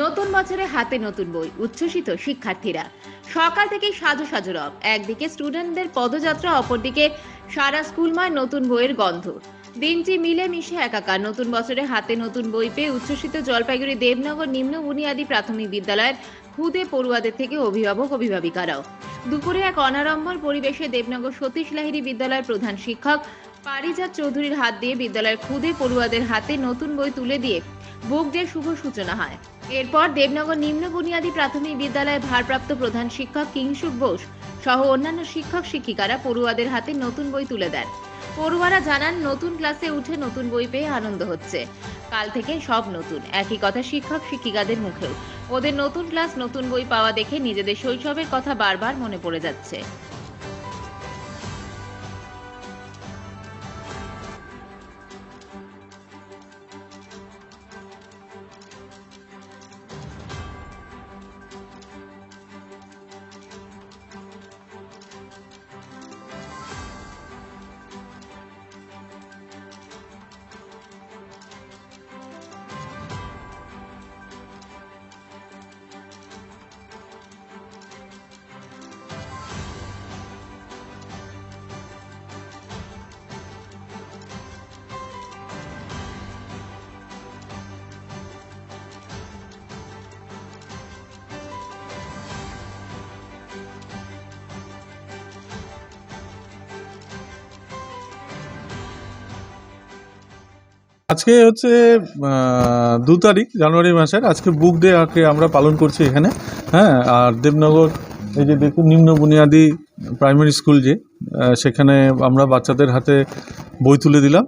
নতুন বছরে হাতে নতুন বই, উচ্ছ্বসিত শিক্ষার্থীরা। সকাল থেকেই সাজু সাজু রব। একদিকে স্টুডেন্টদের পদযাত্রা, অপরদিকে সারা স্কুলময় নতুন বইয়ের গন্ধ। দিনটি মিলে মিশে একাকার। নতুন বছরে হাতে নতুন বই পেয়ে উচ্ছ্বসিত জলপাইগুড়ি, দেবনগর, নিম্ন বুনিয়াদী প্রাথমিক বিদ্যালয়ের খুদে পড়ুয়াদের থেকে অভিভাবক, অভিভাবিকারাও। দুপুরে এক অনাড়ম্বর পরিবেশে দেবনগর সতীশ লাহিড়ী বিদ্যালয়ের প্রধান শিক্ষক পারিজাত চৌধুরীর হাত দিয়ে বিদ্যালয়ের খুদে পড়ুয়াদের হাতে নতুন বই তুলে দিয়ে বুক ডে শুভ সূচনা হয়। এরপর দেবনগর নিম্ন বুনিয়াদী প্রাথমিক বিদ্যালয়ের ভারপ্রাপ্ত প্রধান শিক্ষক কিংসুক বোস সহ অন্যান্য শিক্ষক শিক্ষিকারা পড়ুয়াদের হাতে নতুন বই তুলে দেন। পড়ুয়ারা জানান, নতুন ক্লাসে উঠে নতুন বই পেয়ে আনন্দ হচ্ছে। কাল থেকে সব নতুন, একই কথা শিক্ষক শিক্ষিকাদের মুখেও। ওদের নতুন ক্লাস, নতুন বই পাওয়া দেখে নিজেদের শৈশবের কথা বারবার মনে পড়ে যাচ্ছে। আজকে হচ্ছে দু তারিখ, জানুয়ারি মাসের। আজকে বুক ডে আজকে আমরা পালন করছি এখানে হ্যাঁ? আর দেবনগর, এই যে দেখুন, নিম্ন বুনিয়াদি প্রাইমারি স্কুল যে সেখানে আমরা বাচ্চাদের হাতে বই তুলে দিলাম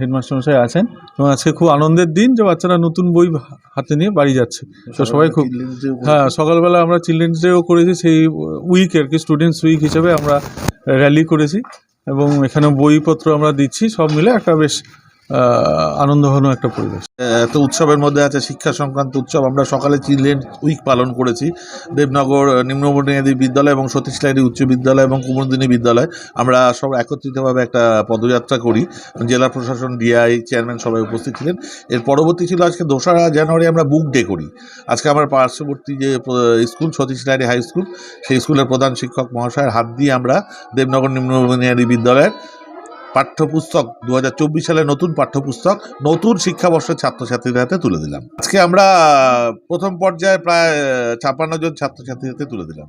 হেডমাস্টার মশাই আছেন। এবং আজকে খুব আনন্দের দিন যে বাচ্চারা নতুন বই হাতে নিয়ে বাড়ি যাচ্ছে। তো সবাই খুব হ্যাঁ সকালবেলা আমরা চিলড্রেন্স ডেও করেছি, সেই উইক আর কি, স্টুডেন্টস উইক হিসেবে আমরা র্যালি করেছি। এবং এখানে বইপত্র আমরা দিচ্ছি, সব মিলে একটা বেশ আনন্দঘন একটা পরিবেশ। এত উৎসবের মধ্যে আছে শিক্ষা সংক্রান্ত উৎসব। আমরা সকালে চিলড্রেন উইক পালন করেছি। দেবনগর নিম্ন বিদ্যালয় এবং সতীশ লাহিড়ী উচ্চ বিদ্যালয় এবং কুমুরদিনী বিদ্যালয়। আমরা সব একত্রিতভাবে একটা পদযাত্রা করি। জেলা প্রশাসন, ডিআই, চেয়ারম্যান সবাই উপস্থিত ছিলেন। এর পরবর্তী ছিল আজকে দোসরা জানুয়ারি আমরা বুক ডে করি। আজকে আমার পার্শ্ববর্তী যে school, Satish Lahiri high school, সেই স্কুলের প্রধান শিক্ষক মহাশয়ের হাত দিয়ে আমরা দেবনগর নিম্ন বিদ্যালয়ের পাঠ্যপুস্তক দু সালের নতুন পাঠ্যপুস্তক, নতুন শিক্ষাবর্ষের ছাত্রছাত্রীদের হাতে তুলে দিলাম। আজকে আমরা প্রথম পর্যায়ে প্রায় ছাপান্ন জন ছাত্রছাত্রীদের হাতে তুলে দিলাম।